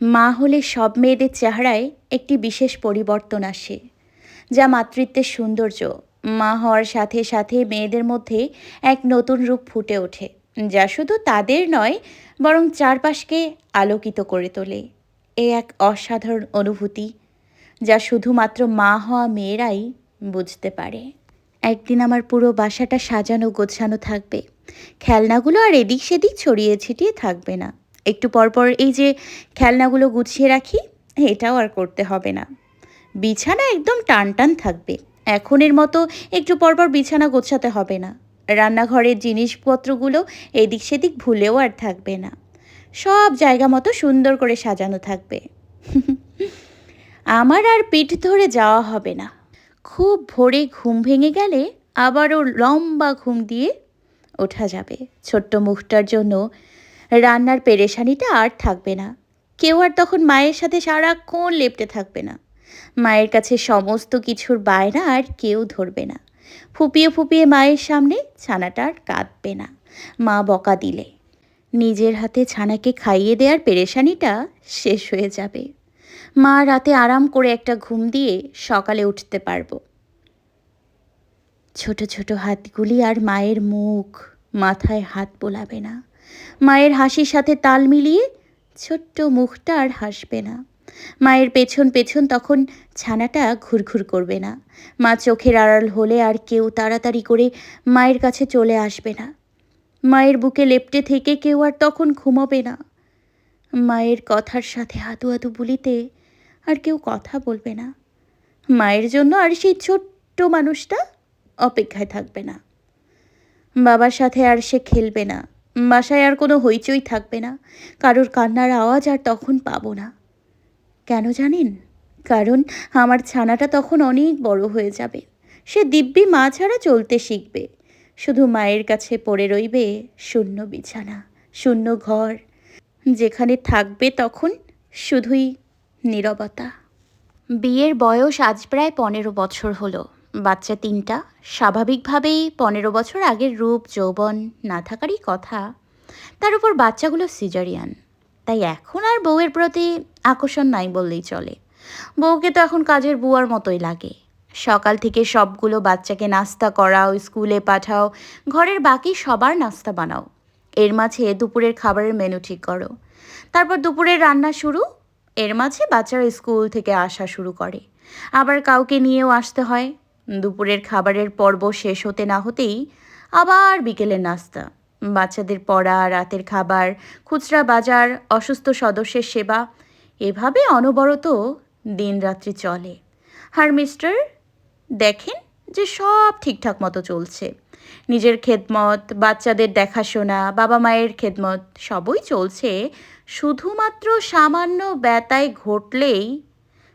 মা হলে সব মেয়েদের চেহারায় একটি বিশেষ পরিবর্তন আসে, যা মাতৃত্বের সৌন্দর্য। মা হওয়ার সাথে সাথে মেয়েদের মধ্যে এক নতুন রূপ ফুটে ওঠে, যা শুধু তাদের নয়, বরং চারপাশকে আলোকিত করে তোলে। এ এক অসাধারণ অনুভূতি, যা শুধুমাত্র মা হওয়া মেয়েরাই বুঝতে পারে। একদিন আমার পুরো বাসাটা সাজানো গোছানো থাকবে। খেলনাগুলো আর এদিক সেদিক ছড়িয়ে ছিটিয়ে থাকবে না। একটু পরপর এই যে খেলনাগুলো গুছিয়ে রাখি এটাও আর করতে হবে না। বিছানা একদম টান টান থাকবে। এখনের মতো একটু পরপর বিছানা গোছাতে হবে না। রান্নাঘরের জিনিসপত্রগুলো এদিক সেদিক ভুলেও আর থাকবে না। সব জায়গা মতো সুন্দর করে সাজানো থাকবে। আমার আর পিঠ ধরে যাওয়া হবে না। খুব ভোরে ঘুম ভেঙে গেলে আবারও লম্বা ঘুম দিয়ে ওঠা যাবে। ছোট্ট মুখটার জন্য রান্নার পেরেশানিটা আর থাকবে না। কেউ আর তখন মায়ের সাথে সারাক্ষণ লেপটে থাকবে না। মায়ের কাছে সমস্ত কিছুর বায়না আর কেউ ধরবে না। ফুপিয়ে ফুপিয়ে মায়ের সামনে ছানাটা আর কাঁদবে না। মা বকা দিলে। নিজের হাতে ছানাকে খাইয়ে দেওয়ার পেরেশানিটা শেষ হয়ে যাবে। মা রাতে আরাম করে একটা ঘুম দিয়ে সকালে উঠতে পারব। ছোট ছোট হাতগুলি আর মায়ের মুখ মাথায় হাত বোলাবে না। মায়ের হাসির সাথে তাল মিলিয়ে ছোট্ট মুখটা আর হাসবে না। মায়ের পেছন পেছন তখন ছানাটা ঘুরঘুর করবে না। মা চোখের আড়াল হলে আর কেউ তাড়াতাড়ি করে মায়ের কাছে চলে আসবে না। মায়ের বুকে লেপটে থেকে কেউ আর তখন ঘুমোবে না। মায়ের কথার সাথে হাতু হাতু বুলিতে আর কেউ কথা বলবে না। মায়ের জন্য আর সেই ছোট্ট মানুষটা অপেক্ষায় থাকবে না। বাবার সাথে আর সে খেলবে না। বাসায় আর কোনো হইচই থাকবে না। কারোর কান্নার আওয়াজ আর তখন পাবো না। কেন জানেন? কারণ আমার ছানাটা তখন অনেক বড় হয়ে যাবে। সে দিব্যি মা ছাড়া চলতে শিখবে। শুধু মায়ের কাছে পড়ে রইবে শূন্য বিছানা, শূন্য ঘর। যেখানে থাকবে তখন শুধুই নীরবতা। বিয়ের বয়স আজ প্রায় পনেরো বছর হলো। বাচ্চা তিনটা। স্বাভাবিকভাবেই পনেরো বছর আগের রূপ, যৌবন না থাকারই কথা। তার উপর বাচ্চাগুলো সিজারিয়ান। তাই এখন আর বউয়ের প্রতি আকর্ষণ নাই বললেই চলে। বউকে তো এখন কাজের বুয়ার মতোই লাগে। সকাল থেকে সবগুলো বাচ্চাকে নাস্তা করাও, স্কুলে পাঠাও, ঘরের বাকি সবার নাস্তা বানাও। এর মাঝে দুপুরের খাবারের মেনু ঠিক করো। তারপর দুপুরের রান্না শুরু, এর মাঝে বাচ্চারা স্কুল থেকে আসা শুরু করে। আবার কাউকে নিয়েও আসতে হয়। দুপুরের খাবারের পর্ব শেষ হতে না হতেই আবার বিকেলের নাস্তা। বাচ্চাদের পড়া, রাতের খাবার, খুচরা বাজার, অসুস্থ সদস্যের সেবা, এভাবে অনবরত দিন রাত্রি চলে। আর মিস্টার, দেখেন যে সব ঠিকঠাক মতো চলছে। নিজের খেদমত, বাচ্চাদের দেখাশোনা, বাবা মায়ের খেদমত, সবই চলছে। শুধুমাত্র সামান্য ব্যতায় ঘটলেই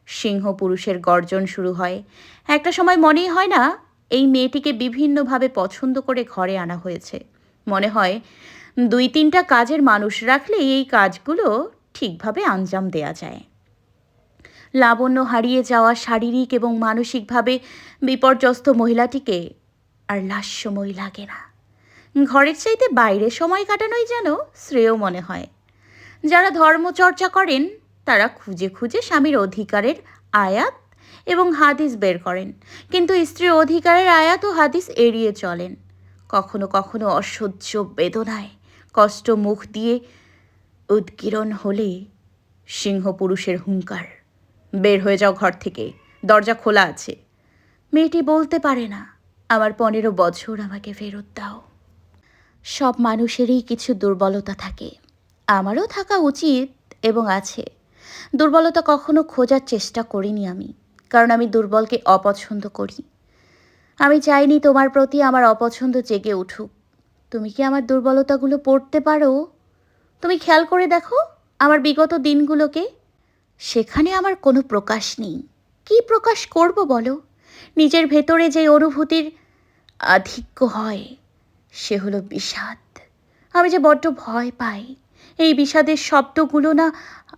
সিংহ পুরুষের গর্জন শুরু হয়। একটা সময় মনেই হয় না, এই মেয়েটিকে বিভিন্নভাবে পছন্দ করে ঘরে আনা হয়েছে। মনে হয়, দুই তিনটা কাজের মানুষ রাখলে এই কাজগুলো ঠিকভাবে আঞ্জাম দেয়া যায়। লাবণ্য হারিয়ে যাওয়া শারীরিক এবং মানসিকভাবে বিপর্যস্ত মহিলাটিকে আর লাস্যময় লাগে না। ঘরের চাইতে বাইরে সময় কাটানোই যেন শ্রেয় মনে হয়। যারা ধর্মচর্চা করেন তারা খুঁজে খুঁজে স্বামীর অধিকারের আয়াত এবং হাদিস বের করেন। কিন্তু স্ত্রীর অধিকারের আয়াত ও হাদিস এড়িয়ে চলেন। কখনো কখনো অসহ্য বেদনায়, কষ্ট মুখ দিয়ে উদ্গীরণ হলে সিংহ পুরুষের হুঙ্কার। বের হয়ে যাও ঘর থেকে, দরজা খোলা আছে। মেয়েটি বলতে পারে না, আমার পনেরো বছর আমাকে ফেরত দাও। সব মানুষেরই কিছু দুর্বলতা থাকে। আমারও থাকা উচিত এবং আছে। দুর্বলতা কখনো খোঁজার চেষ্টা করিনি আমি, কারণ আমি দুর্বলকে অপছন্দ করি। আমি চাইনি তোমার প্রতি আমার অপছন্দ জেগে উঠুক। তুমি কি আমার দুর্বলতাগুলো পড়তে পারো? তুমি খেয়াল করে দেখো আমার বিগত দিনগুলোকে। সেখানে আমার কোনো প্রকাশ নেই। কি প্রকাশ করব বলো? নিজের ভেতরে যে অনুভূতির আধিক্য হয়, সে হলো বিষাদ। আমি যে বড্ড ভয় পাই এই বিষাদের শব্দগুলো না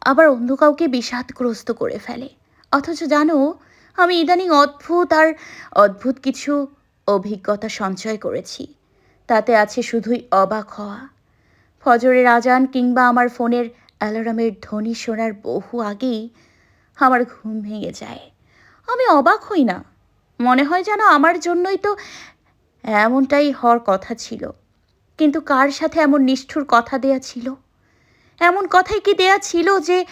আবার অন্য কাউকে বিষাদগ্রস্ত করে ফেলে। অথচ জানো, আমি ইদানিং অদ্ভুত আর অদ্ভুত কিছু অভিজ্ঞতা সঞ্চয় করেছি। তাতে আছে শুধুই অবাক হওয়া। ফজরের আজান কিংবা আমার ফোনের অ্যালার্মের ধ্বনি শোনার বহু আগেই আমার ঘুম ভেঙে যায়। আমি অবাক হই না। মনে হয় যেন আমার জন্যই তো এমনটাই হওয়ার কথা ছিল। কিন্তু কার সাথে এমন নিষ্ঠুর কথা দেয়া ছিল? এমন কথাই কি দেয়া ছিল যে,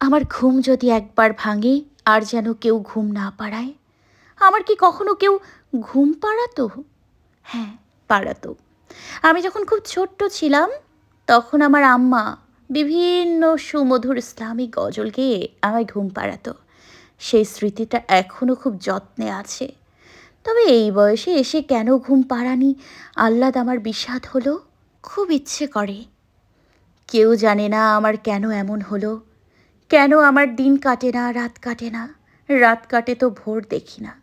আমার ঘুম যদি একবার ভাঙে, আর যেন কেউ ঘুম না পাড়ায়? আমার কি কখনো কেউ ঘুম পাড়াতো? হ্যাঁ পাড়াতো। আমি যখন খুব ছোট্ট ছিলাম, তখন আমার আম্মা বিভিন্ন সুমধুর ইসলামিক গজল গেয়ে আমায় ঘুম পাড়াতো। সেই স্মৃতিটা এখনও খুব যত্নে আছে। তবে এই বয়সে এসে কেন ঘুম পাড়ানি? আহ্লাদ আমার বিষাদ হলো। খুব ইচ্ছে করে। কেউ জানে না আমার কেন এমন হলো। কেন আমার দিন কাটে না, রাত কাটে না? রাত কাটে তো ভোর দেখি না।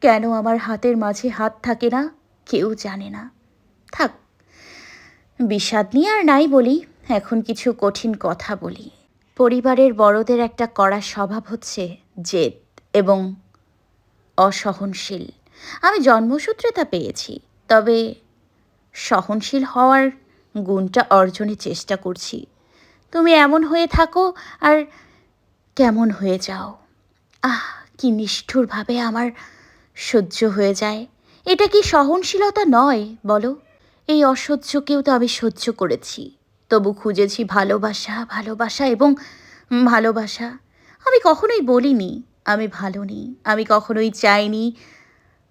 কেন আমার হাতের মাঝে হাত থাকে না, কেউ জানে না। থাক, বিষাদ নিয়ে আর নাই বলি, এখন কিছু কঠিন কথা বলি। পরিবারের বড়দের একটা কড়া স্বভাব হচ্ছে জেদ এবং অসহনশীল। আমি জন্মসূত্রে তা পেয়েছি, তবে সহনশীল হওয়ার গুণটা অর্জনের চেষ্টা করছি। তুমি এমন হয়ে থাকো আর কেমন হয়ে যাও। আহ, কি নিষ্ঠুরভাবে আমার সহ্য হয়ে যায়। এটা কি সহনশীলতা নয়, বলো? এই অসহ্যকেও তো আমি সহ্য করেছি। তবু খুঁজেছি ভালোবাসা ভালোবাসা এবং ভালোবাসা। আমি কখনোই বলিনি, আমি ভালো নেই। আমি কখনোই চাইনি,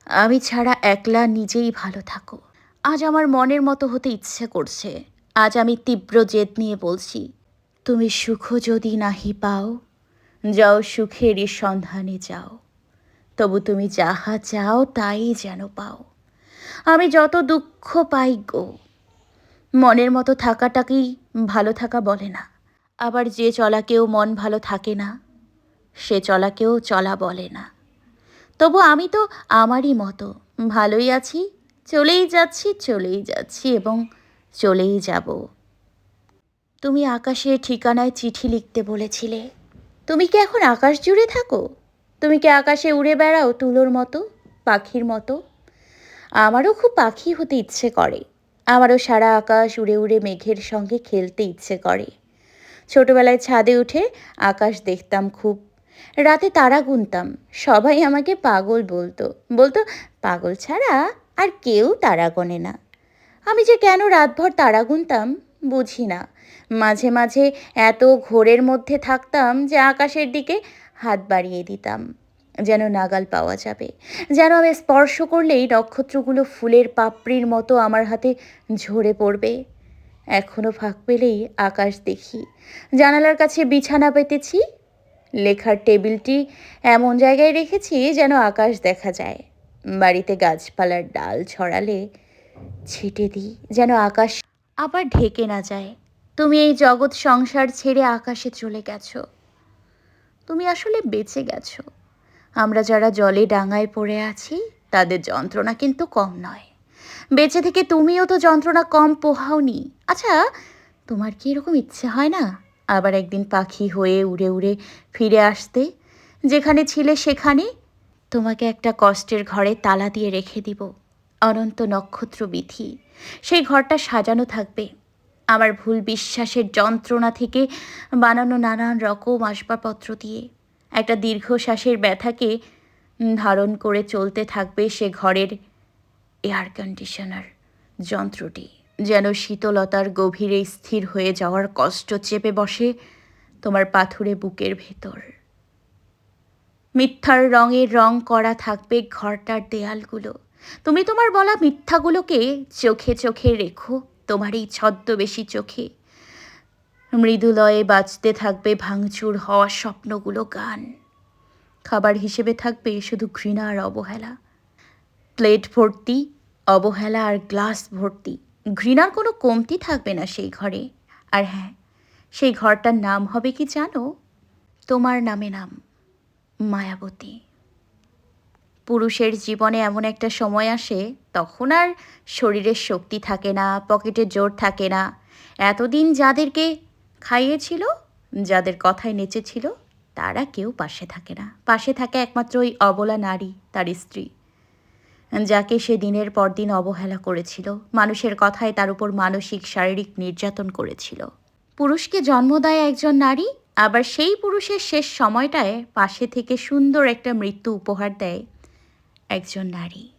আমি ছাড়া একলা নিজেই ভালো থাকো। আজ আমার মনের মতো হতে ইচ্ছে করছে। আজ আমি তীব্র জেদ নিয়ে বলছি, তুমি সুখ যদি নাহি পাও, যাও সুখেরই সন্ধানে যাও। তবু তুমি যাহা চাও তাই যেন পাও। আমি যত দুঃখ পাই গো, মনের মতো থাকাটাকেই ভালো থাকা বলে না? আবার যে চলাকেও মন ভালো থাকে না, সে চলাকেও চলা বলে না। তবু আমি তো আমারই মতো, ভালোই আছি চলেই যাচ্ছি চলেই যাচ্ছি এবং চলেই যাব। তুমি আকাশের ঠিকানায় চিঠি লিখতে বলেছিলে। তুমি কি এখন আকাশ জুড়ে থাকো? তুমি কি আকাশে উড়ে বেড়াও তুলোর মতো, পাখির মতো? আমারও খুব পাখি হতে ইচ্ছে করে। আমারও সারা আকাশ উড়ে উড়ে মেঘের সঙ্গে খেলতে ইচ্ছে করে। ছোটবেলায় ছাদে উঠে আকাশ দেখতাম খুব। রাতে তারা গুনতাম। সবাই আমাকে পাগল বলতো। বলতো, পাগল ছাড়া আর কেউ তারা গোনে না। আমি যে কেন রাতভর তারা গুনতাম, বুঝি না। মাঝে মাঝে এত ঘোরের মধ্যে থাকতাম যে আকাশের দিকে হাত বাড়িয়ে দিতাম, যেন নাগাল পাওয়া যাবে। যেন আমি স্পর্শ করলেই নক্ষত্রগুলো ফুলের পাপড়ির মতো আমার হাতে ঝরে পড়বে। এখনও ফাঁক পেলেই আকাশ দেখি। জানালার কাছে বিছানা পেতেছি। লেখার টেবিলটি এমন জায়গায় রেখেছি যেন আকাশ দেখা যায়। বাড়িতে গাছপালার ডাল ছড়ালে ছিটে দিই, যেন আকাশ আবার ঢেকে না যায়। তুমি এই জগৎ সংসার ছেড়ে আকাশে চলে গেছো। তুমি আসলে বেঁচে গেছো। আমরা যারা জলে ডাঙায় পড়ে আছি, তাদের যন্ত্রণা কিন্তু কম নয়। বেঁচে থেকে তুমিও তো যন্ত্রণা কম পোহাওনি। আচ্ছা তোমার কি এরকম ইচ্ছে হয় না? আবার একদিন পাখি হয়ে উড়ে উড়ে ফিরে আসতে? যেখানে ছিলে সেখানে? তোমাকে একটা কষ্টের ঘরে তালা দিয়ে রেখে দিব, অনন্ত নক্ষত্র বিধি। সেই ঘরটা সাজানো থাকবে। আমার ভুল বিশ্বাসের যন্ত্রণা থেকে বানানো নানান রকম আসবাবপত্র দিয়ে। একটা দীর্ঘশ্বাসের ব্যথাকে ধারণ করে চলতে থাকবে সে ঘরের এয়ার কন্ডিশনার যন্ত্রটি। যেন শীতলতার গভীরে স্থির হয়ে যাওয়ার কষ্ট চেপে বসে তোমার পাথুরে বুকের ভেতর। মিথ্যার রঙের রং করা থাকবে ঘরটার দেয়ালগুলো। তুমি তোমার বলা মিথ্যাগুলোকে চোখে চোখে রেখো তোমার এই ছদ্মবেশী চোখে। মৃদুলয়ে বাজতে থাকবে ভাঙচুর হওয়া স্বপ্নগুলো গান। খাবার হিসেবে থাকবে শুধু ঘৃণা আর অবহেলা। প্লেট ভর্তি, অবহেলা আর গ্লাস ভর্তি। ঘৃণার কোনো কমতি থাকবে না সেই ঘরে। আর হ্যাঁ সেই ঘরটার নাম হবে কি জানো? তোমার নামে নাম। মায়াবতী। পুরুষের জীবনে এমন একটা সময় আসে, তখন আর শরীরের শক্তি থাকে না, পকেটে জোর থাকে না। এতদিন যাদেরকে খাইয়েছিল, যাদের কথায় নেচেছিল, তারা কেউ পাশে থাকে না। পাশে থাকে একমাত্র ওই অবলা নারী, তার স্ত্রী, যাকে সে দিনের পর দিন অবহেলা করেছিল। মানুষের কথায় তার উপর মানসিক, শারীরিক নির্যাতন করেছিল। পুরুষকে জন্ম দেয় একজন নারী আবার সেই পুরুষের শেষ সময়টায় পাশে থেকে সুন্দর একটা মৃত্যু উপহার দেয় একজন নারী।